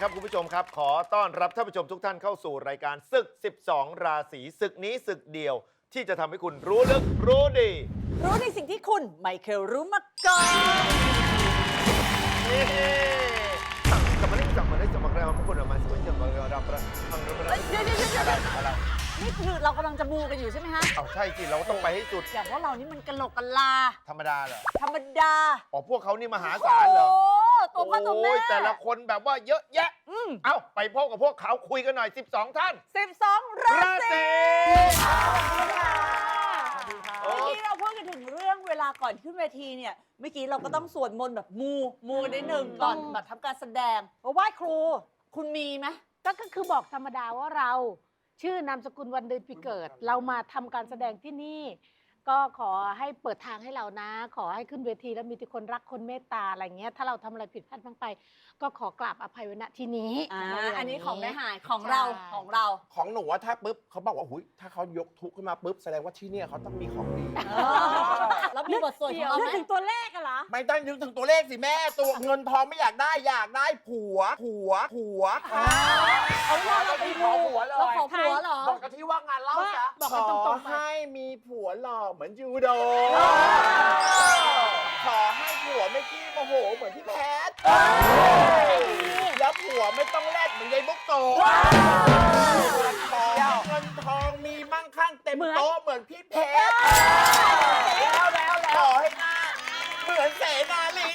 ครับคุณผู้ชมครับ ขอต้อนรับท่านผู้ชมทุกท่านเข้าสู่รายการศึก 12 ราศีศึกนี้ศึกเดียว ที่จะทำให้คุณรู้ลึกรู้ดี รู้ในสิ่งที่คุณไม่เคยรู้มาก่อน นี่กลับมาเล่นกลับมาเล่นกลับมาแล้วทุกคนออกมาสวยจังเลยรับประทานรับประทานเดี๋ยวเดี๋ยวเดี๋ยวเดี๋ยว อะไร นี่คือเรากำลังจะมูกันอยู่ใช่ไหมฮะเอาใช่สิเราต้องไปให้สุดอย่างว่าเรานี่มันกะโหลกกะลา ธรรมดาเหรอธรรมดาอ๋อพวกเขานี่มหาศาลเหรอโอ้ตัวพ่อตัวแม่โอ้ยแต่ละคนแบบว่าเยอะแยะ อืมเอ้า ไปพบกับพวกเขาคุยกันหน่อย 12 ท่าน สิบสองราราศี ศีเมื่อกี้เราพูดกันถึงเรื่องเวลาก่อนขึ้นเวทีเนี่ย เมื่อกี้เราก็ต้องสวดมนต์แบบมูมูกันนิดนึงก่อนแบบทำการแสดงว่าไหว้ครูคุณมีไหมก็ก็คือบอกธรรมดาว่าเรา ชื่อนามสกุลวันเดือนปีเกิด เรามาทำการแสดงที่นี่ ก็ขอให้เปิดทางให้เรานะ ขอให้ขึ้นเวทีแล้วมีแต่คนรักคนเมตตาอะไรเงี้ย ถ้าเราทำอะไรผิดพลาดบ้างไป ก็ขอกราบอภัยไว้ณที่นี้อ่าะไรย่าอันนี้ของแม่นี้หายของเราใช่ของเรา ของหนูว่าถ้าปุ๊บเขาบอกว่าหุยถ้าเขายกทุกข์ขึ้นมาปุ๊บแสดงว่าที่เนี่ยเขาต้องมีของดี แล้วมีบทสวดของเรานึกไหมถึงตัวเลขอะเหรอ ไม่ต้องนึกถึงตัวเลขสิแม่ตัวเงินทองไม่อยากได้อยากได้ผัวผัวผัวเอาว่าเราไปมูเราขอผัวเหรอ บอกกันที่ว่างานเล่าซะบอกขกันอตรงๆไป ให้มีผัวหล่อเหมือนยูโด ขอให้ผัวไม่ขี้โมโหเหมือนพี่แพทแล้วผัวไม่ต้องแลดเหมือนยายบุกโตขอให้เงินทองมีมั่งคั่งเต็มโต๊ะเหมือนพี่เพชรแล้วแล้วแล้วขอให้หน้าเหมือนเสนาลิง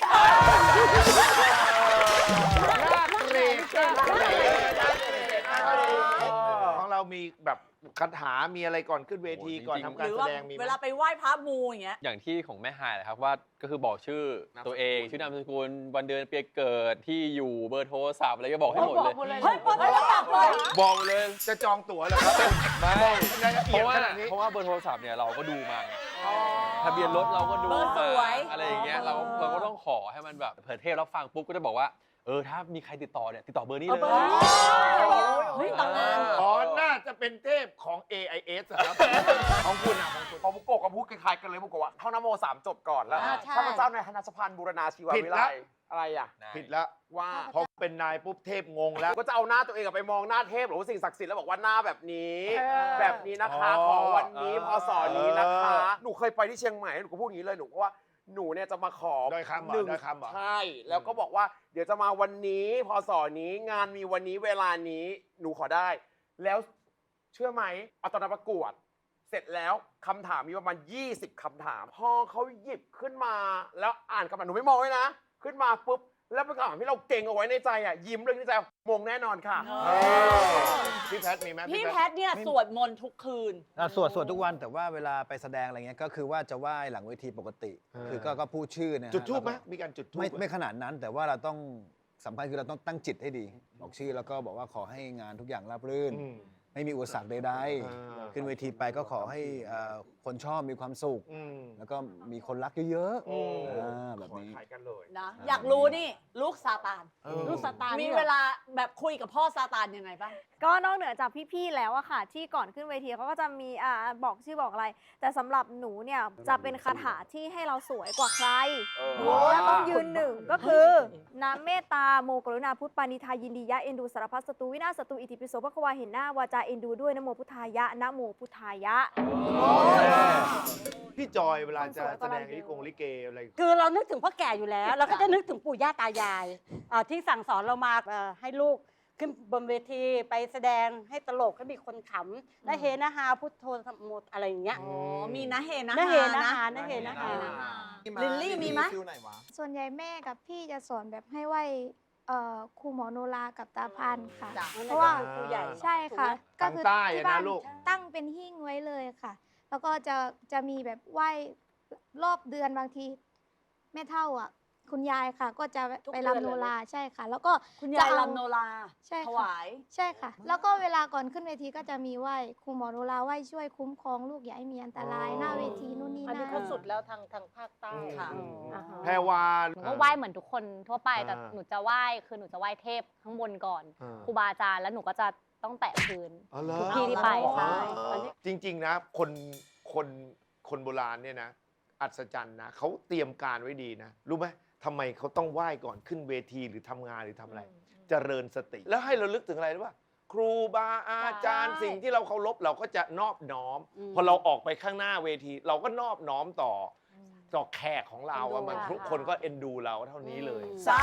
ของเรามีแบบ คาถามีอะไรก่อนขึ้นเวทีโอ้โหก่อนจริงๆทำการหรือแสว่าดงมีไหม เวลาไปไหว้พระมูอย่างเงี้ย อย่างที่ของแม่ฮายนะครับว่าก็คือบอกชื่อตัวเองชื่อนามสกุลวันเดือนปีเกิดที่อยู่เบอร์โทรศัพท์อะไรก็บอกให้หมดเลยบอกหมดเลยเฮ้ยเปิดโทรศัพท์เลยเหรอบอกเลยจะจองตั๋วเหรอครับไม่รายละเพเอียดราะว่าขนาดนี้เพราะว่าเบอร์โทรศัพท์เนี่ยเราก็ดูมาไงทะเบียนรถเราก็ดูเบอร์สมาวย อะไรอย่างเงี้ยเราเราก็ต้องขอให้มันแบบเผื่อเทพรับฟังปุ๊บก็จะบอกว่า เออถ้ามีใครติดต่อเนี่ยติดต่อเบอร์นี้เอาเลเบอร์ยนี้เฮ้ยต่างงาน อ๋อ น่าจะเป็นเทพของ AIS อะครับ ของคุณอะของคุณพอบุโกะก็พูดคล้ายๆกันเลยบุโกะว่าท่องนโมสามจบก่อนแล้วอ่าใช่ ข้าพเจ้าในคณะสพันธ์บูรณาชีวผิดวิละไลอะไรอะผิดแล้วว่าพอเป็นนายปุ๊บเทพงงแล้ว ก็จะเอาหน้าตัวเองอะไปมองหน้าเทพหรือว่าสิ่งศักดิ์สิทธิ์แล้วบอกว่าหน้าแบบนี้เออแบบนี้นะคะ อ๋อของวันนี้เออพศนี้นะคะ เออ หนูเคยไปที่เชียงใหม่หนูก็พูดอย่างนี้เลยหนูก็ว่า หนูเนี่ยจะมาขอดอยคำเหรอหนึ่งดอยคำเหรอ ใช่ แล้วก็บอกว่าเดี๋ยวจะมาวันนี้พศนี้งานมีวันนี้เวลานี้หนูขอได้ แล้วเชื่อไหมเอาตอนนั้นประกวด เสร็จแล้วคำถามมีประมาณ 20คำถาม พอเขาหยิบขึ้นมา แล้วอ่านคำถามหนูไม่มองเลยนะ ขึ้นมาปุ๊บ แล้วเป็นคำถามที่เราเก่งเอาไว้ในใจอะยิ้มเลยในใจมงแน่นอนค่ะเอพี่แพทมีไหมพี่แพแพททย์เนี่ยสวดมนต์ทุกคืน อะสวดสวดทุกวันแต่ว่าเวลาไปแสดงอะไรเงี้ยก็คือว่าจะไหว้หลังเวทีปกติ คือก็ก็พูดชื่อนะฮะจุดทูบไหมแล้วก็มีการจุดทูบไม่ไม่ขนาดนั้น แต่ว่าเราต้องสำคัญคือเราต้องตั้งจิตให้ดี บอกชื่อแล้วก็บอกว่าขอให้งานทุกอย่างราบรื่น อืม ไม่มีอุปสรรคใดอ่าๆขึ้นเวทีไปก็ขอให้เอ่อคนชอบมีความสุข อืมแล้วก็มีคนรักเยอะโอ้ๆอ่าแบบนี้ ขายกันเลย นะอยากรู้นี่ลูกซาตาน เออ ลูกสตาร์มีนี่หรอเวลาแบบคุยกับพ่อซาตานยังไงบ้าง ก็นอกเหนือจากพี่ๆแล้วอะค่ะ ที่ก่อนขึ้นเวทีเขาก็จะมีอ่าบอกชื่อบอกอะไร แต่สำหรับหนูเนี่ยจะเป็นคาถาที่ให้เราสวยกว่าใครเออ และต้องยืนหนึ่งก็คือน้ำเมตตาโมกรุณาพุทธปานิทายินดียะเอ็นดูสารพัดสตุวินาศสตุอิติปิโสพระควาเห็นหน้าวาจาเอ็นดูด้วยนะโมพุทธายะนะโมพุทธายะ พี่จอยเวลาจะต้องสวยแสกว่าดเรางลิกงลิเกอะไร คือเรานึกถึงพ่อแก่อยู่แล้ว เราก็จะนึกถึงปู่ย่าตายายเอ่อที่สั่งสอนเรามาเอ่อให้ลูกขึ้นบนเวทีไปแสดงให้ตลกให้มีคนขำและเฮนะฮาพุทโธธรรมโมอะไรอย่างเงี้ยอ๋อมีนะเฮนะนะเฮนะฮาฮานะเฮนะฮา ลิลลี่มีไหม ส่วนใหญ่แม่กับพี่จะสอนแบบให้ไหว เอ่อครูหมอโนรากับตาพันค่ะ จ้ะ เพราะว่า ครูใหญ่ ใช่ค่ะก็ทางคือใต้อะที่นะบ้านลูก ตั้งเป็นหิ้งไว้เลยค่ะ แล้วก็จะจะมีแบบไหว้รอบเดือนบางที แม่เท่าอะ คุณยายค่ะ ก็จะทุกไปเดือนรำโนเลยเหรอราใช่ค่ะ แล้วก็คุณยายจะเอ ลำโนราใช่ถค่ะวาย ใช่ค่ะ แล้วก็เวลาก่อนขึ้นเวทีก็จะมีไหว้ครูหมอโนราไหว้ช่วยคุ้มครองลูกอย่าให้มีอันตรายหน้าเวทีนู่นนี่อันนี้นั่นเขาสุดแล้วทางทางภาคใต้ค่ะ อืมอ่าฮะ แพรวา หนูก็ไหว้เหมือนทุกคนทั่วไปแต่อ่า หนูจะไหว้คือหนูจะไหว้เทพข้างบนก่อนอ่าครูบาอาจารย์แล้วหนูก็จะต้องแตะพื้น อ๋อเหรอ ทุกที่ที่ไปอ๋อใช่จริง ๆ นะ คนคนคนโบราณเนี่ยนะ อัศจรรย์นะเขาเตรียมการไว้ดีนะ รู้ไหม ทำไมเขาต้องไหว้ก่อนขึ้นเวทีหรือทำงานหรือทำอะไร เจริญสติ แล้วให้เราลึกถึงอะไรรู้ป่ะครูบาอาจารย์ใช่สิ่งที่เราเคารพเราก็จะนอบน้อม อืมพอเราออกไปข้างหน้าเวที เราก็นอบน้อมต่ออต่อแขกของเราอะเอ็นดูมันค่ะทุกคนก็เอ็นดูเราเท่านี้เลยสา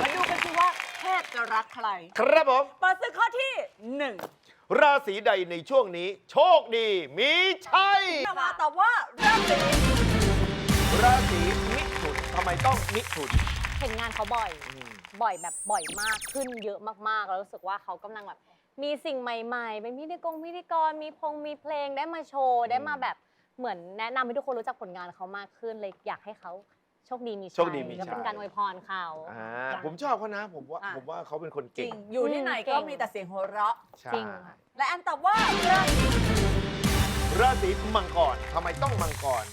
มาดูกันสิว่าเทพจะรักใคร ครับผม เปิดศึกข้อที่หนึ่งราศีใดในช่วงนี้ โชคดีมีชัยมาตอบว่าราศี ราศีมิถุนทำไมต้องมิถุน เห็นงานเขาบ่อยอืมบ่อยแบบบ่อยมากขึ้นเยอะมากๆ แล้วรู้สึกว่าเขากำลังแบบ มีสิ่งใหม่ๆ เป็นพิธีกรพิธีกร มีพงมีเพลงได้มาโชว์ ได้มาแบบเหมือนแนะนำให้ทุกคนรู้จักผลงานเขามากขึ้นเลยอยากให้เขาโชคดีมีชัยโชคดีมีชัยแล้วเป็นการอวยพรเขา อ่าผมชอบเขานะผมว่าอะ ผมว่าเขาเป็นคนจริเก่งง อยู่ที่ไหนเก่ก็ง มีแต่เสียงหัวเราะ ใช่จริงค่ะ และอันตอบว่าราศีราศีมังกรทำไมต้องมังกร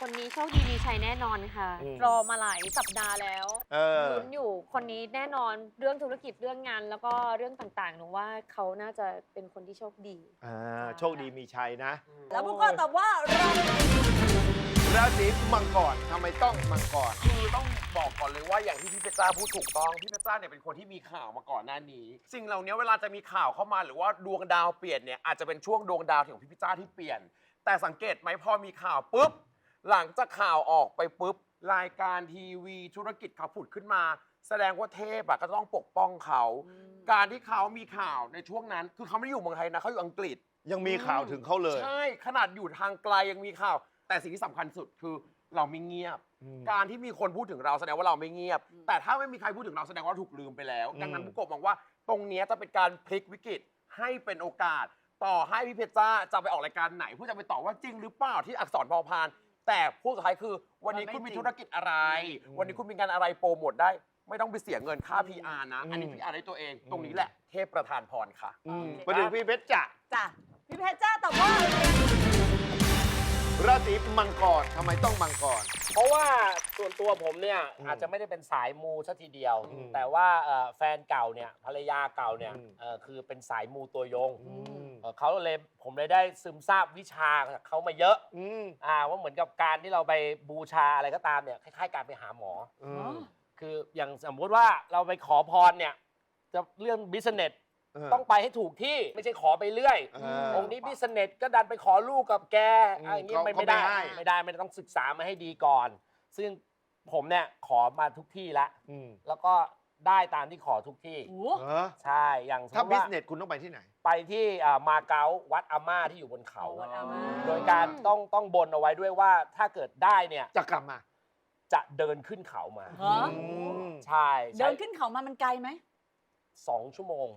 คนนี้โชคดีมีชัยแน่นอนค่ะ อืม รอมาหลายสัปดาห์แล้วเออ ลุ้นอยู่คนนี้แน่นอนเรื่องธุรกิจเรื่องงาน แล้วก็เรื่องต่างๆหนูว่าเขาน่าจะเป็นคนที่โชคดี อ่า โชคดีมีชัยนะ แล้วพวกก็ตอบว่าราศีราศีมังกรทำไมต้องมังกร คือต้องบอกก่อนเลยว่าอย่างที่พี่เพชรจ้าพูดถูกต้อง พี่เพชรจ้าเนี่ยเป็นคนที่มีข่าวมาก่อนหน้านี้ สิ่งเหล่านี้เวลาจะมีข่าวเข้ามาหรือว่าดวงดาวเปลี่ยนเนี่ยอาจจะเป็นช่วงดวงดาวของพี่เพชรจ้าที่เปลี่ยน แต่สังเกตไหมพอมีข่าวปุ๊บ หลังจากข่าวออกไปปุ๊บ รายการทีวีธุรกิจเขาผุดขึ้นมา แสดงว่าเทพอะก็ต้องปกป้องเขา การที่เขามีข่าวในช่วงนั้น คือเขาไม่ได้อยู่เมืองไทยนะเขาอยู่อังกฤษ ยังมีข่าวถึงเขาเลย ใช่ขนาดอยู่ทางไกลยังมีข่าว แต่สิ่งที่สำคัญสุดคือเราไม่เงียบอืมการที่มีคนพูดถึงเราแสดงว่าเราไม่เงียบ แต่ถ้าไม่มีใครพูดถึงเราแสดงว่าเราถูกลืมไปแล้วอืมดังนั้นผู้กบมองว่าตรงเนี้ยจะเป็นการพลิกวิกฤตให้เป็นโอกาส ต่อให้พี่เพชรจ้าจะไปออกรายการไหนเพื่อจะไปตอบว่าจริงหรือเปล่าที่อักษรพอพาน แต่พูดสุดท้ายคือ วันนี้คุณมีธุรกิจอะไร วันนี้คุณมีงานอะไรโปรโมทได้ ไม่ต้องไปเสียเงินค่า PR นะ อันนี้ PR ได้ตัวเอง ตรงนี้แหละ เทพประธานพรค่ะอืมมาถึงพี่เพชรจ้ะ จ้ะพี่เพชรจ้าตอบว่า ราศีมังกรทำไมต้องมังกร เพราะว่าส่วนตัวผมเนี่ยอืมอาจจะไม่ได้เป็นสายมูซะทีเดียว อืมแต่ว่าเอ่อแฟนเก่าเนี่ยภรรยาเก่าเนี่ยอืม เอ่อคือเป็นสายมูตัวยงอืมเอ่อเขาเลยผมเลยได้ซึมซาบวิชาจากเขามาเยอะอืมอ่าว่าเหมือนกับการที่เราไปบูชาอะไรก็ตามเนี่ยคล้ายๆการไปหาหมอ อืม คืออย่างสมมุติว่าเราไปขอพรเนี่ยจะเรื่องบิสเนสเออ ต้องไปให้ถูกที่ไม่ใช่ขอไปเรื่อย เออองค์นี้บิสเนสก็ดันไปขอลูกกับแกอืมอะไรอย่างนี้เขาไม่เขาไม่ได้ไม่ให้ ไม่ได้ไม่ได้ต้องศึกษามาให้ดีก่อน ซึ่งผมเนี่ยขอมาทุกที่แล้วอืมแล้วก็ได้ตามที่ขอทุกที่ โอ้เหรอใช่อย่างสมถ้ามติบิสว่าเนสคุณต้องไปที่ไหน ไปที่อ่ามาเก๊าวัดอาม่าที่อยู่บนเขา วัดอาม่า โดยการต้องต้องบนเอาไว้ด้วยว่าถ้าเกิดได้เนี่ยจะกลับมาจะเดินขึ้นเขามา ฮะ อืม ใช่เดินขึ้นเขามามันไกลไหมสองชั่วโมง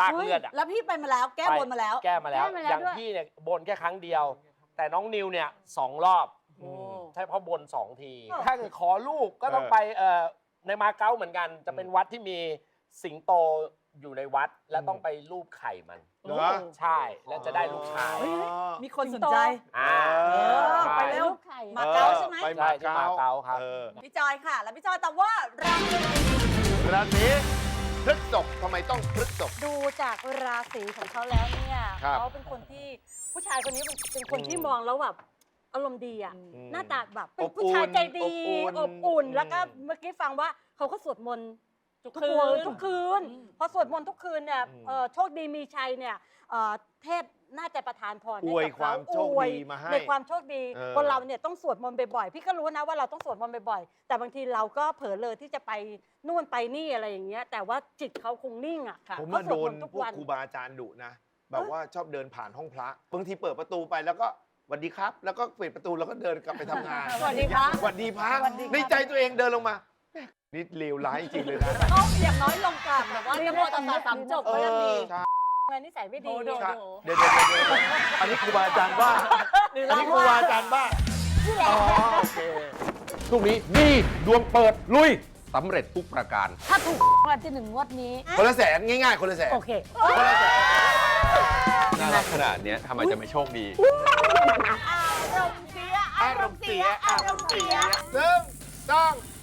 ลากเลือดอะแล้วพี่ไปมาแล้วแก้บนมาแล้ว แก้มาแล้ว แก้มาแล้วอย่างด้วย พี่เนี่ยบนแค่ครั้งเดียว แต่น้องนิวเนี่ยสองรอบโอ้ ใช่เพราะบนสองทีอ๋อถ้าเกิดขอลูกก็ต้องเออไปเอ่อในมาเก๊าเหมือนกัน จะเป็นวัดที่มีสิงโตอยู่ในวัดและต้องไปรูปไข่มัน เหรอ ใช่แล้วจะได้ลูกชายเฮ้ย มีคนสนใจ อ่าเออใช่ไปเร็วไข่ มาเก๊าใช่ไหม ไปใช่มาที่เก๊ามาเก๊าครับเออพี่จอยค่ะ แล้วพี่จอยตอบว่าราศี ราศี พฤษภทำไมต้องพฤษภดูจากราศีของเขาแล้วเนี่ยครับเขาเป็นคนที่ผู้ชายคนนี้เป็นเป็นคนอืมที่มองแล้วแบบอารมณ์ดีอะอืมหน้าตาแบบเป็อนบผู้ชายใจดีอบอุ่น อบอุ่นอืมแล้วก็เมื่อกี้ฟังว่าเขาก็สวดมนต์ ทุกทุกคืคืนนทุกคืนอืมพอสวดมนต์ทุกคืนเนี่ยอืม เอ่อโชคดีมีชัยเนี่ยเอ่อเทพน่าจะประทานพรให้อวยกับความเขโชคอวยดีมาให้ ในความโชคดีเออ คนเราเนี่ยต้องสวดมนต์บ่อยๆพี่ก็รู้นะว่าเราต้องสวดมนต์บ่อยๆแต่บางทีเราก็เผลอเลยที่จะไปนู่นไปนี่อะไรอย่างเงี้ยแต่ว่าจิตเขาคงนิ่งอะค่ะผมเขามาสโดวดมนนต์ทุกพวกวันครูบาอาจารย์ดุนะ แบบว่าชอบเดินผ่านห้องพระบางทีเปิดประตูไปแล้วก็สวัสดีครับ แล้วก็ปิดประตูแล้วก็เดินกลับไปทำงาน สวัสดีพระ สวัสดีพระสวัสดีครับ ในใจตัวเองเดินลงมาแม่ นี่เลวร้ายจริงเลยนะเขาอย่างน้อยลงกลับแบบว่าจะโมตสสะสามจบก็ยังดีใช่งานนิสัยไม่ดีโดโดใช่เดี๋ยวเดี๋ยวเดี๋ยวเดี๋ยวอันนี้ครูบาอาจารย์ว่าหรืออันเรานี้ครูบาอาจารย์ว่าอ๋อโอเคช่วงนี้ดีดวงเปิดลุยสำเร็จทุกประการ ถ้าถูกรางวัลที่หนึ่งงวดนี้ คนละแสนง่ายๆ คนละแสนโอเค คนละแสนน่ารักขนาดเนี้ยทำไมจะไม่โชคดี อารมณ์เสีย อารมณ์เสีย อารมณ์เสีย หนึ่งสองสาม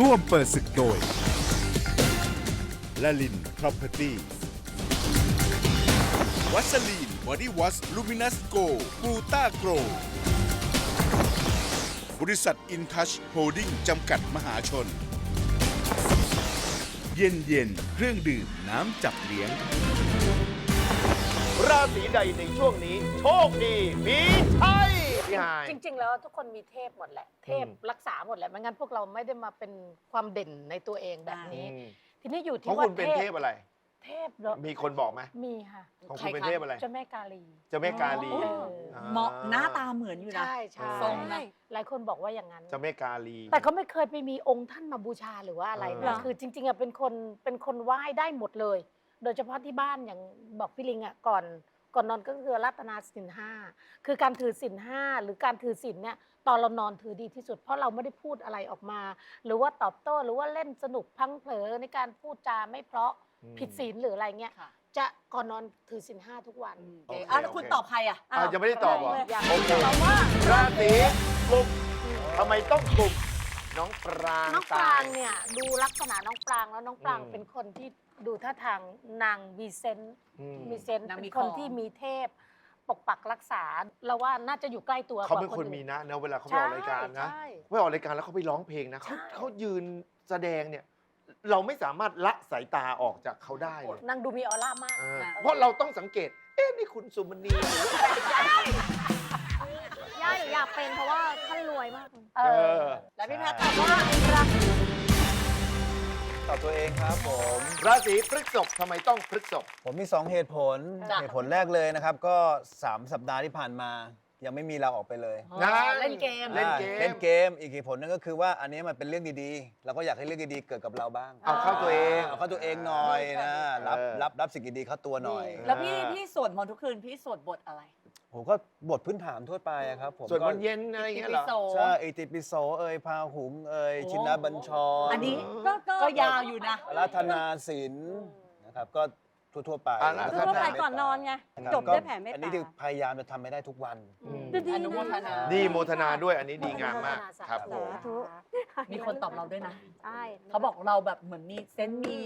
ร่วมเปิดศึกโดยละลิน Property วัสลีนบอดี้วอชลูมินัสโกกลูต้าโกรบริษัทอินทัชโฮลดิ้งจำกัดมหาชน เย็นเย็นๆเครื่องดื่มน้ำจับเลี้ยง ราศีใดในช่วงนี้ โชคดีมีชัยพี่ฮาย จริง ๆ แล้วทุกคนมีเทพหมดแหละ เทพอืมรักษาหมดแหละไม่งั้นพวกเราไม่ได้มาเป็นความเด่นในตัวเองแบบนี้อืมทีนี้อยู่ขที่องว่าคุณเป็นเทพอะไร เทพเหรอมีคนบอกไหมมีค่ะของคุณเป็นเทพอะไรเจ้าแม่กาลีเจ้าแม่กาลีเออเหมาะหน้าตาเหมือนอยู่นะใช่ใช่ทรงนะหลายคนบอกว่าอย่างนั้นเจ้าแม่กาลี แต่เขาไม่เคยไปมีองค์ท่านมาบูชาหรือว่าอะไรเออนะคือจริงๆอะเป็นคนเป็นคนไหว้ได้หมดเลย โดยเฉพาะที่บ้านอย่างบอกพี่ลิงอะก่อนก่อนนอนก็คือรัตนาสินห้าคือการถือสินห้าหรือการถือสินเนี่ยตอนเรานอนถือดีที่สุด เพราะเราไม่ได้พูดอะไรออกมา หรือว่าตอบโต้หรือว่าเล่นสนุกพลังเผลอในการพูดจาไม่เพราะอืม ผิดศีลหรืออะไรเงี้ย ค่ะจะก่อนนอนถือสินห้าทุกวัน โอเคอะแล้วคุณตอบใครอะอะยังไม่ได้ตอบเหรอยัง โอเคตอบว่า ราศีกุมทำไมต้องกุมน้องปรางน้องปตรางเนี่ย ดูลักษณะน้องปรางแล้วน้องปรางอืมเป็นคนที่ดูท่าทางนางมีเซนส์อืมมีเซนส์นางมีเป็นคนของ ที่มีเทพ ปกปักรักษาเราว่าน่าจะอยู่ใกล้ตัวเขาเป็นกว่คนอื่มีนะเนอะเวลาเขาไปออกรายการนะใช่ ไปออกรายการแล้วเขาไปร้องเพลงนะเขาใช่ เขายืนแสดงเนี่ย เราไม่สามารถละสายตาออกจากเขาได้เลยนางดูมีออร่ามากเออนะเพราะเราต้องสังเกต เอ๊ะนี่คุณสุมณีหรือว่าย่าหนูอยากเป็นเพราะว่าท่านรวยมากเลยเอเอออแล้วพี่แพทย์ตอบว่าราศีตอบตัวเองครับผม ราศีพฤษภทำไมต้องพฤษภผมมี 2 เหตุผลจ้ะเหตุผลแรกเลยนะครับ ก็ 3 สัปดาห์ที่ผ่านมา ยังไม่มีเราออกไปเลยนะ เล่นเกม เล่นเกม อ่าเล่นเกมอีกเหตุผลนึงก็คือว่าอันนี้มันเป็นเรื่องดีๆ เราก็อยากให้เรื่องดีๆเกิดกับเราบ้างเอาเข้าตัวเอง เอาเข้าตัวเองหน่อยนะรับเออ รับรับสิ่งดีๆเข้าตัวหน่อยแล้วพี่พี่สวดมนต์ทุกคืนพี่สวดบทอะไร ผมก็บทพื้นฐานทั่วไปอะครับผมส่วนก็วันเย็นอะไรอย่างเงี้ยเหรออิติปิโสใช่อิติปิโสเอ่ยพาหุงเอ่ยโอ้ ชินบัญชรอันนี้ก็ก็ยาวอยู่นะรัตนาศิลป์นะครับก็ ทั่วๆไปอ่าแล้ว ทั่วไปก่อนนอนไงจบด้วยแผ่เมตอันตานี้คือพยายามจะทำให้ได้ทุกวันอืมอนุโมทนา ดีโมทนาด้วยอันนี้ดีงามมากครับผมสาธุ มีคนตอบเราด้วยนะ ใช่เขาบอกเราแบบเหมือนมีเซนส์มี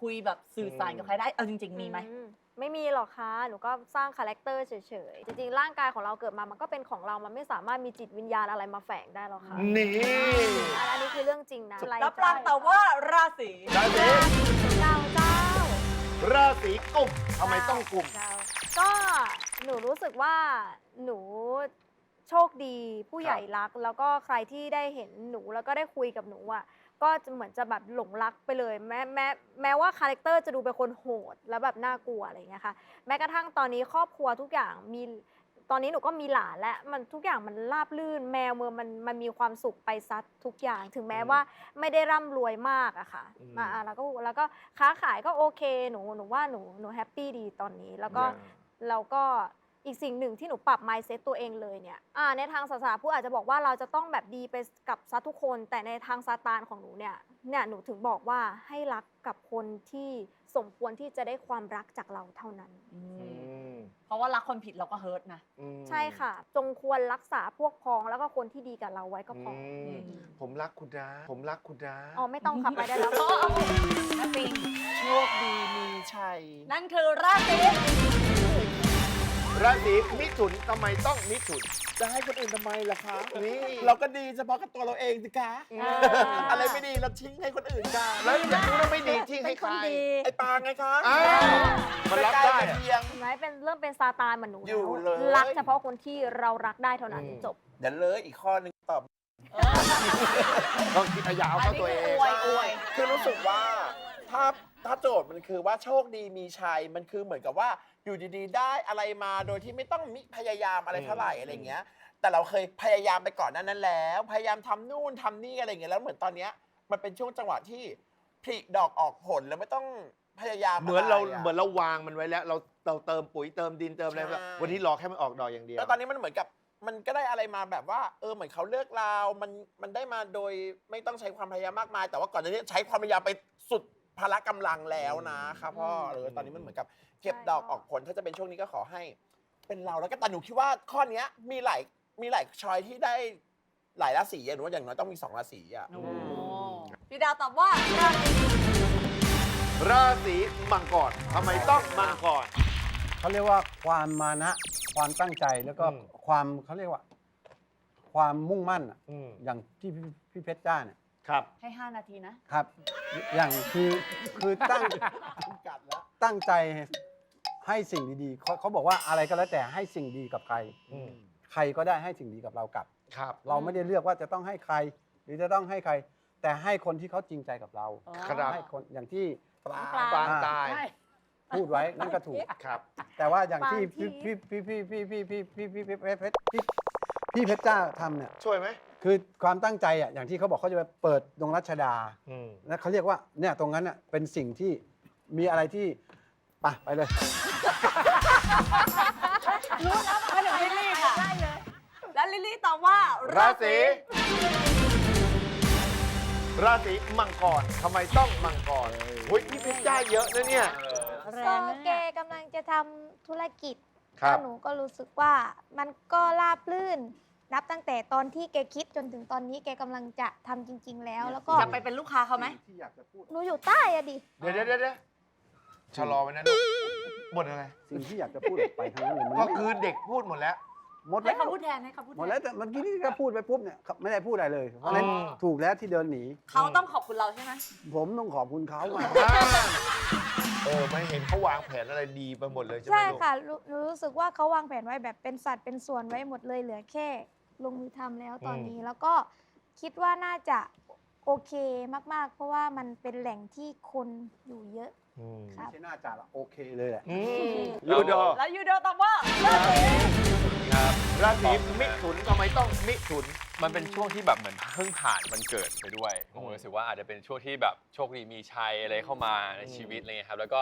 คุยแบบสื่อสารกับใครได้ เอาจริง ๆ มีไหม อืไม่มีหรอกค่ะ หนูก็สร้างคาแรคเตอร์เฉยๆ จริงๆ ร่างกายของเราเกิดมา มันก็เป็นของเรา มันไม่สามารถมีจิตวิญญาณอะไรมาแฝงได้หรอกค่ะนี่อันนี้คือเรื่องจริงนะรับรางตอบว่าราศี ราศี เจ้าเจ้า ราศีกุมทำไมต้องกุมเจ้าก็หนูรู้สึกว่าหนูโชคดีผู้ใหญ่รัก แล้วก็ใครที่ได้เห็นหนูแล้วก็ได้คุยกับหนูอะก็จะเหมือนจะแบบหลงรักไปเลย แม้แม้แม้ว่าคาแรคเตอร์จะดูเป็นคนโหด แล้วแบบน่ากลัวอะไรอย่างเงี้ยค่ะแม้กระทั่งตอนนี้ครอบครัวทุกอย่างมี ตอนนี้หนูก็มีหลานและมันทุกอย่างมันราบลื่น แมวเมืองมันมันมีความสุขไปซัดทุกอย่าง ถึงแม้ว่าไม่ได้ร่ำรวยมากอะค่ะอืมอ่าแล้วก็แล้วก็ค้าขายก็โอเคหนูหนูว่าหนูหนูแฮปปี้ดีตอนนี้แล้วก็ แล้วก็อีกสิ่งหนึ่งที่หนูปรับ mindset ตัวเองเลยเนี่ยอ่าในทางศาสนาผู้อาจจะบอกว่าเราจะต้องแบบดีไปกับซัดทุกคน แต่ในทางซาตานของหนูเนี่ย เนี่ยหนูถึงบอกว่าให้รักกับคนที่สมควรที่จะได้ความรักจากเราเท่านั้น อือืมม เพราะว่ารักคนผิดเราก็เฮิร์ตนะ อืมใช่ค่ะ จงควรรักษาพวกพ้องแล้วก็คนที่ดีกับเราไว้ก็พอออืมผมรักคุณนะ ผมรักคุณนะ อ๋อไม่ต้องขับไปได้แล้วนักปิงโชคดีมีชัย นั่นคือราศี ราศีมิถุนทำไมต้องมิถุน จะให้คนอื่นทำไมล่ะคะนี่เราก็ดีเฉพาะกับตัวเราเองสิคะอ่าอะไรไม่ดีเราทิ้งให้คนอื่นกันแล้วจะรู้ว่าไม่ดีทิ้งให้ใคร ไอ้ปางไงคะอ้าวมันรับได้ใกล้ๆอะ เพียง เห็นไหมเป็นเริ่มเป็นซาตานเหมือนหนูอยู่เลย รักเฉพาะคนที่เรารักได้เท่านั้นอืมจบ เดี๋ยวเลยอีกข้อหนึงตอบต้องคิดพยายามเข้าตัวเอง อวยอวย คือรู้สึกว่าถ้า ถ้าโจทย์มันคือว่าโชคดีมีชัยมันคือเหมือนกับว่าอยู่ดีๆ ได้อะไรมาโดยที่ไม่ต้องมิพยายามอะไรเท่าไหร่อะไรเงี้ย แต่เราเคยพยายามไปก่อนหนั้นนั้นแล้ว พยายามทำนู่นทำนี่อะไรเงี้ยแล้วเหมือนตอนเนี้ยมันเป็นช่วงจังหวะที่ผลิดอกออกผลแล้วไม่ต้องพยายามเหมือนเราะไะเหมือนเราวางมันไว้แล้ว เราเราเติมปุ๋ยเติมดินเติมอะไรใช่แบบวันนี้รอแค่มันออกดอกอย่างเดียว แล้วตอนนี้มันเหมือนกับมันก็ได้อะไรมาแบบว่า เออเหมือนเขาเลือกเรา มันมันได้มาโดยไม่ต้องใช้ความพยายามมากมาย แต่ว่าก่อนหน้านี้ใช้ความพยายามไปสุด พละกำลังแล้วนะครับพ่อเออตอนนี้มันเหมือนกับ เก็บใช่ดอกออกผลถ้าจะเป็นช่วงนี้ก็ขอให้ เป็นเราแล้วก็แต่หนูคิดว่าข้อเนี้ยมีหลายมีหลายชอยที่ได้หลายราศีอะหนูว่าอย่างน้อยต้องมีสองราศีอะโอ้พี่ดาวตอบว่าราศีราศีมังกรทำไมต้องมังกร เขาเรียกว่าความมานะ ความตั้งใจแล้วก็อืม ความเขาเรียกว่า ความมุ่งมั่นอะอืม อย่างที่พี่พี่เพชรจ้าเนี่ย ครับ ให้ 5 นาทีนะ ครับ อย่างคือคือตั้งตั้งใจให้สิ่งดีๆเขาเขาบอกว่าอะไรก็แล้วแต่ให้สิ่งดีกับใคร อืมใครก็ได้ให้สิ่งดีกับเรากลับ ครับ เราไม่ได้เลือกว่าจะต้องให้ใคร หรือจะต้องให้ใคร แต่ให้คนที่เขาจริงใจกับเราครับ ให้คนอย่างที่ปลาปางตายพูดไว้นั่นก็ถูก ครับ แต่ว่าอย่างที่ปางที่พี่พี่พี่พี่พี่พี่พี่พี่พี่เพชรพี่พี่เพชรจ้าทำเนี่ยช่วยไหม คือความตั้งใจอะอย่างที่เขาบอกเขาจะไปเปิดดงรัชดาอืมแล้วเขาเรียกว่าเนี่ยตรงนั้นอะเป็นสิ่งที่มีอะไรที่ไปไปเลย รู้แล้วว่าเดี๋ยวลิลลี่ค่ะแล้วลิลลี่ตอบว่าราศีราศีมังกรทำไมต้องมังกรหุ้ยพี่เพชรจ้าเยอะนะเนี่ย แรก็งนะแกเนี่ยกำลังจะทำธุรกิจครับแล้วหนูก็รู้สึกว่ามันก็ราบรื่น นับตั้งแต่ตอนที่แกคิดจนถึงตอนนี้แกกำลังจะทำจริง ๆ แล้วแล้วก็จะไปเป็นลูกค้าเขาไหมหนูอยู่ใต้อะดิเดี๋ยวเดี๋ยวเดี๋ยวชะลอไว้นะลูกหมดอะไรสิ่งที่อยากจะพูดออกไปทั้งนั้นเลยมันก็ไม่คือเด็กพูดหมดแล้ว หมดให้แล้วเขาพูดแทนให้เขาพูดหมดแทแล้วนแต่เมื่อกี้นี่ก็พูดไปปุ๊บเนี่ยไม่ได้พูดอะไรเลย เพราะฉะนั้นอืมถูกแล้วที่เดินหนี เขาต้องขอบคุณเราใช่ไหมผมต้องขอบคุณเขามากเออไม่เห็นเขาวางแผนอะไรดีไปหมดเลยใช่ไหมใช่ลูก ค่ะรู้หนูรู้สึกว่าเขาวางแผนไว้แบบเป็นสัตว์เป็นส่วนไว้หมดเลยเหลือแค่ ลงมือทำแล้วตอนนี้ แล้วก็คิดว่าน่าจะโอเคมาก ๆ เพราะว่ามันเป็นแหล่งที่คนอยู่เยอะ อืมครับไม่ใช่หน้าจ่าละโอเคเลยแหละ อืมยูโดแล้วยูโดตอบว่าราศีครับราศีมิถุนทำไมต้องมิถุน มันเป็นช่วงที่แบบเหมือนเพิ่งผ่านมันเกิดไปด้วยผมอืมรู้สึกว่าอาจจะเป็นช่วงที่แบบโชคดีมีชัยอะไรเข้ามาในชีวิตอะไรเงี้ยครับ แล้วก็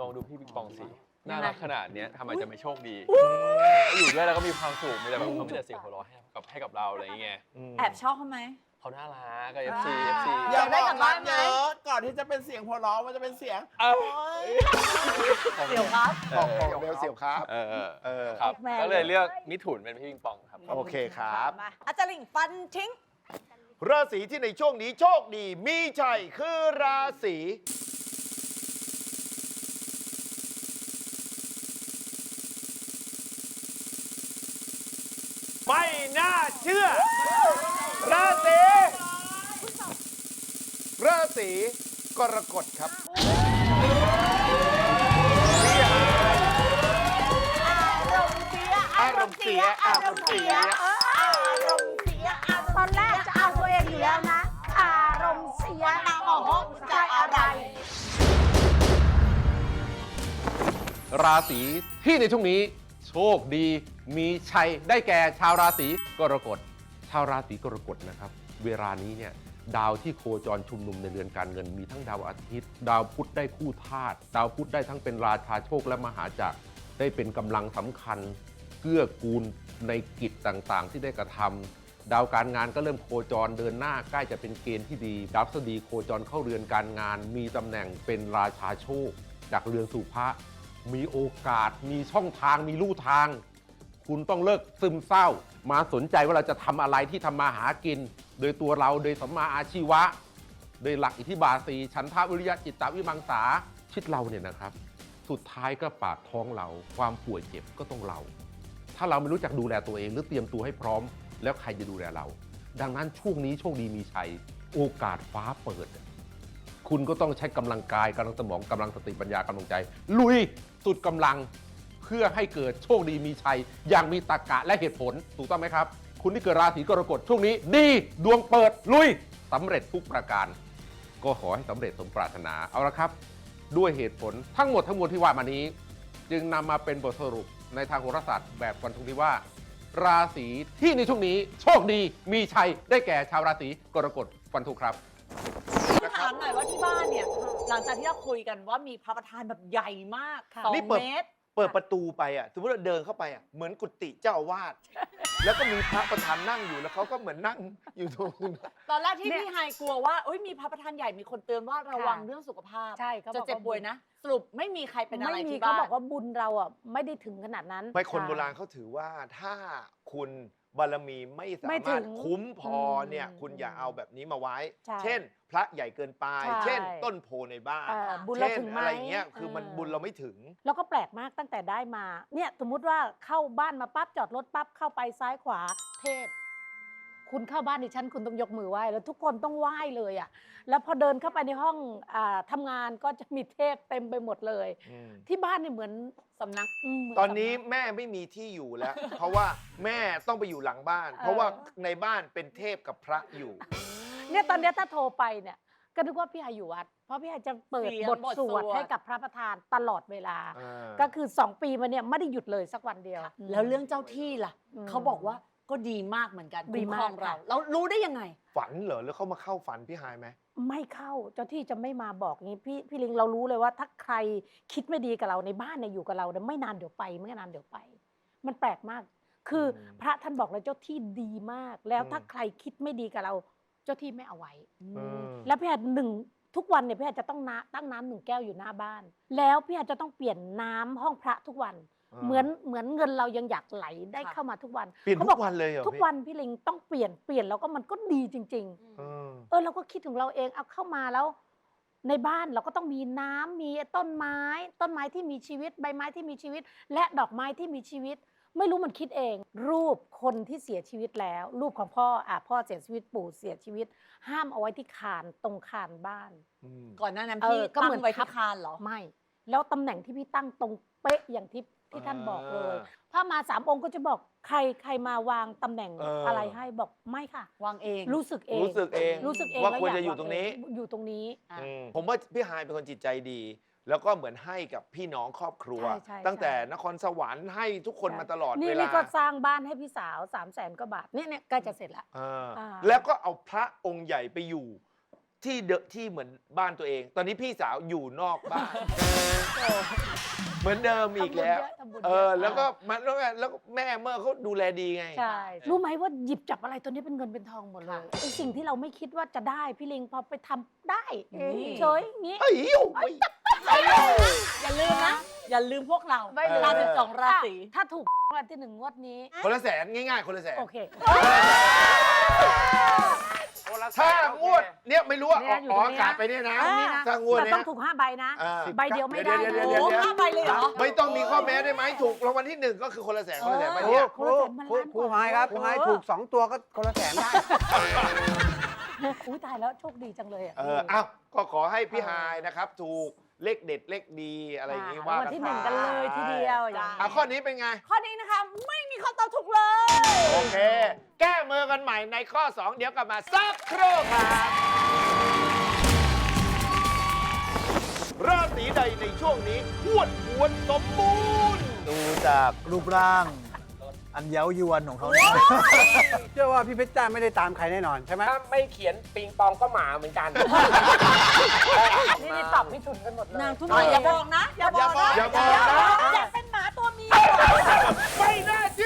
ลองดูพี่บิ๊กปองสิน่ารักขนาดเนี้ยทำไมจะไม่โชคดี อยู่ด้วยแล้วก็มีความสุขมีแต่แบบเขามีแต่เสียงหัวเราะให้ กับให้กับเราอะไรอย่างเงี้ยแอบชอบเขาไหม เขาน่ารักก็ FC อ่า FC อย่าได้บอกกลับบ้านมันไหม เยอะก่อนที่จะเป็นเสียงหัวเราะมันจะเป็นเสียง เอ้าเดี๋ยวครับ ของของเบลเสียวครับ เออเออเออ ครับ แม่ก็เลยเลือกมิถุนเป็นพี่ปิงปองครับ โอเคครับ มาอาจารย์ลิงฟันทิ้ง ราศีที่ในช่วงนี้โชคดีมีชัยคือราศี ไม่น่าเชื่อ ราศีราศีกรกฎครับอารมณ์เสีย อารมณ์เสียอารมณ์เสียตอนแรกจะเอาตัวเองอยู่แล้วนะ อารมณ์เสียนางโอ้โหใจอะไร ราศีที่ในช่วงนี้ โชคดี มีชัยได้แก่ชาวราศีกรกฎ ชาวราศีกรกฎนะครับ เวลานี้เนี่ยดาวที่โคจรชุมนุมในเรือนการเงินมีทั้งดาวอาทิตย์ ดาวพุธได้คู่ธาตุดาวพุธได้ทั้งเป็นราชาโชคและมหาจักรได้เป็นกำลังสำคัญเกื้อกูลในกิจต่างๆ ที่ได้กระทำดาวการงานก็เริ่มโคจรเดินหน้าใกล้จะเป็นเกณฑ์ที่ดี ดาวสดีโคจรเข้าเรือนการงาน มีตำแหน่งเป็นราชาโชค จากเรือนสู่พระมีโอกาส มีช่องทางมีลู่ทาง คุณต้องเลิกซึมเศร้า มาสนใจว่าเราจะทำอะไรที่ทำมาหากิน โดยตัวเราโดยสัมมาอาชีวะ โดยหลักอิทธิบาทสีฉันทาวิริยะจิตตวิมังสาชิดเราเนี่ยนะครับ สุดท้ายก็ปากท้องเรา ความป่วยเจ็บก็ต้องเรา ถ้าเราไม่รู้จักดูแลตัวเองหรือเตรียมตัวให้พร้อม แล้วใครจะดูแลเรา ดังนั้นช่วงนี้โชคดีมีชัยโอกาสฟ้าเปิด คุณก็ต้องใช้กำลังกายกำลังสมองกำลังสติปัญญากำลังใจ ลุยสุดกำลัง เพื่อให้เกิดโชคดีมีชัย อย่างมีตรรกะและเหตุผลถูกต้องไหมครับ คุณที่เกิดราศีกรกฎช่วงนี้ ดีดวงเปิดลุยสำเร็จทุกประการ ก็ขอให้สำเร็จสมปรารถนาเอาละครับ ด้วยเหตุผลทั้งหมดทั้งมวลที่ว่ามานี้ จึงนำมาเป็นบทสรุปในทางโหราศาสตร์แบบฟันธงที่ว่า ราศีที่ในช่วงนี้โชคดีมีชัยได้แก่ชาวราศีกรกฎฟันธงครับถามหน่อยว่าที่บ้านเนี่ยหลังจากที่เราคุยกันว่ามีพระประธานแบบใหญ่มากสองนี่เปิดเมตร เปิดประตูไปอะสมมติเราเดินเข้าไปอะเหมือนกุฏิเจ้าอาวาสแล้วก็มีพระประธานนั่งอยู่แล้วเขาก็เหมือนนั่งอยู่ตรงนั้นตอนแรกที่เนี่ยพี่ไฮกลัวว่าเอ้ยมีพระประธานใหญ่มีคนเตือนว่าระวังค่ะเรื่องสุขภาพใช่เขาจะบอกว่า เจ็บป่วยนะสรุปไม่มีใครเป็นอะไรไม่มีที่เขาบ้านบอกว่าบุญเราอะไม่ได้ถึงขนาดนั้น ไม่คนใช่โบราณเขาถือว่าถ้าคุณ บารมีไม่สาไม่ถึมารถงคุ้มพออมเนี่ยคุณอย่าเอาแบบนี้มาไว้ ใช่เช่น พระใหญ่เกินไป ใช่เช่น ต้นโพในบ้านเอ่อบุญเราเช่นถึงไหมอะไรเงี้ยคือมันเออ บุญเราไม่ถึง แล้วก็แปลกมากตั้งแต่ได้มา เนี่ยสมมุติว่าเข้าบ้านมาปั๊บจอดรถปั๊บเข้าไปซ้ายขวาเทพ คุณเข้าบ้านดิฉันคุณต้องยกมือไหว้แล้วทุกคนต้องไหว้เลยอะแล้วพอเดินเข้าไปในห้องอาทำงานก็จะมีเทพเต็มไปหมดเลย ที่บ้านเนี่ยเหมือนสำนักมเหมืตอนนี้สำกแม่ไม่มีที่อยู่แล้ว เพราะว่าแม่ต้องไปอยู่หลังบ้านเออเพราะว่าในบ้านเป็นเทพกับพระอยู่ เนี่ยตอนเนี้ยถ้าโทรไปเนี่ยก็นึกว่าพี่ไออยู่วัด เพราะพี่ไอจะเปิดเสียงบทบทสวดสวดให้กับพระประธานตลอดเวลาอ่าก็คือสองปีมาเนี่ยไม่ได้หยุดเลยสักวันเดียว แล้วเรื่องเจ้าที่ล่ะอืมเขาบอกว่า ก็ดีมากเหมือนกันดีคุ้มมากครองเราค่ะแล้วรู้ได้ยังไง ฝันเหรอ แล้วเขามาเข้าฝันพี่ฮายไหม ไม่เข้าเจ้าที่จะไม่มาบอกงี้พี่พี่ลิงเรารู้เลยว่าถ้าใครคิดไม่ดีกับเราในบ้านเนี่ยอยู่กับเราเนี่ยไม่นานเดี๋ยวไปไม่นานเดี๋ยวไป มันแปลกมาก คืออมพระท่านบอกเลยเจ้าที่ดีมาก แล้วอืม ถ้าใครคิดไม่ดีกับเรา เจ้าที่ไม่เอาไว้ เออแล้วพี่อาจหนึ่งทุกวันเนี่ยพี่อาจจะต้องน้ำตั้งน้ำหนึ่งแก้วอยู่หน้าบ้าน แล้วพี่อาจจะต้องเปลี่ยนน้ำห้องพระทุกวัน เหมือนเหมือนเงินเรายังอยากไหลได้ค่ะเข้ามาทุกวันเปลี่ยนขาทุบอกวันเลยเหรอทุกพี่วันพี่ลิงต้องเปลี่ยนเปลี่ยนแล้วก็มันก็ดีจริงๆเออเออเราก็คิดถึงเราเองเอาเข้ามาแล้ว ในบ้านเราก็ต้องมีน้ำมีต้นไม้ ต้นไม้ที่มีชีวิตใบไม้ที่มีชีวิต และดอกไม้ที่มีชีวิต ไม่รู้มันคิดเอง รูปคนที่เสียชีวิตแล้ว รูปของพ่ออะพ่อเสียชีวิตปู่เสียชีวิต ห้ามเอาไว้ที่คานตรงคานบ้านก่อนหน้านั้นเอพี่อก็ตั้เหมืงอนไว้ทัที่บคานเหรอไม่แล้วตำแหน่งที่พี่ตั้งตรงเป๊ะอย่างที่ ที่ท่านบอกเลยถ้ามาสามองค์ก็จะบอกใครใครมาวางตำแหน่งเอออ อะไรให้บอกไม่ค่ะ วางเอง รู้สึกเองรู้สึกเองรู้สึกเองว่าแล้ควรกจะอยู่วาตรงนี้เอยู่ตรงนี้อืมผมว่าพี่ฮายเป็นคนจิตใจดี แล้วก็เหมือนให้กับพี่น้องครอบครัว ใช่ใช่ตั้งแต่ใช่ นครสวรรค์ให้ทุกคนมาตลอดนี่เวลานี่ก็สร้างบ้านให้พี่สาว3ามแสนกว่าบาทเนี่ยเนี่ยใกล้จะเสร็จแล้วอ่าอ่า แล้วก็เอาพระองค์ใหญ่ไปอยู่ ที่เดอะที่เหมือนบ้านตัวเอง ตอนนี้พี่สาวอยู่นอกบ้าน เหมือนเดิมอีกแล้ว ทำบุญเอเยออะแล้วก็มันแล้วก็แล้วก็แม่เมื่อเขาดูแลดีไง ใช่ รู้ไหมว่าหยิบจับอะไรตัวนี้เป็นเงินเป็นทองหมดเลยไอสิ่งที่เราไม่คิดว่าจะได้พี่ลิงพอไปทำได้เองนี่เฉยอย่างงี้ เอ้ยโอ้ย อย่าลืมนะ อย่าลืมพวกเราไม่ลืม ราสิบสองราศี ถ้าถูกรางวัลที่หนึ่งงวดนี้ คนละแสนง่ายๆ คนละแสนโอเค ถ้างวดเนี่ยไม่รู้ว่าเนี่ยอยู่ออกตรงนี้อากาศไปเนี่ยนะตรงนี้นะถ้างวดแต่เนี่ยต้องถูกห้าใบนะ อ่าใบเดียวไม่ได้เดี๋ยวนะเดี๋ยวเดี๋ยวโอ้ห้าใบเลยเหรอไม่ต้องมีข้อแม้ได้ไหมถูกรางวัลที่หนึ่งก็คือคนละแสนคนละแสนไปครูเนี่ยครูครูครูหายครับครูหายถูกสองตัวก็คนละแสนได้ อุ้ยตายแล้วโชคดีจังเลยอะ เออเอ้าก็ขอให้พี่ฮายนะครับ ถูก เลขเด็ดเลขดีอะไรอย่างงี้อ่ว่าวักันที่ไปหนึ่งกันเลยทีเดียวอย่างอะข้อนี้เป็นไง ข้อนี้นะคะไม่มีคำตอบถูกเลย โอเค แก้มือกันใหม่ในข้อ 2 เดี๋ยวกลับมาสักครู่ครับราศีใดในช่วงนี้อ้วนอ้วนสมบูรณ์ ดูจากรูปร่าง อันเย้ายวนของเขาเชื่อว่าพี่เพชรจ้าไม่ได้ตามใครแน่นอนใช่ไหมถ้าไม่เขียนปิงปองก็หมาเหมือนกันนี่นี่ตอบไม่ถุนกันหมดเลยนางทุกคนอย่าบอกนะ อย่าบอกนะอย่าเป็นหมาตัวมียไม่น่าเชื่อ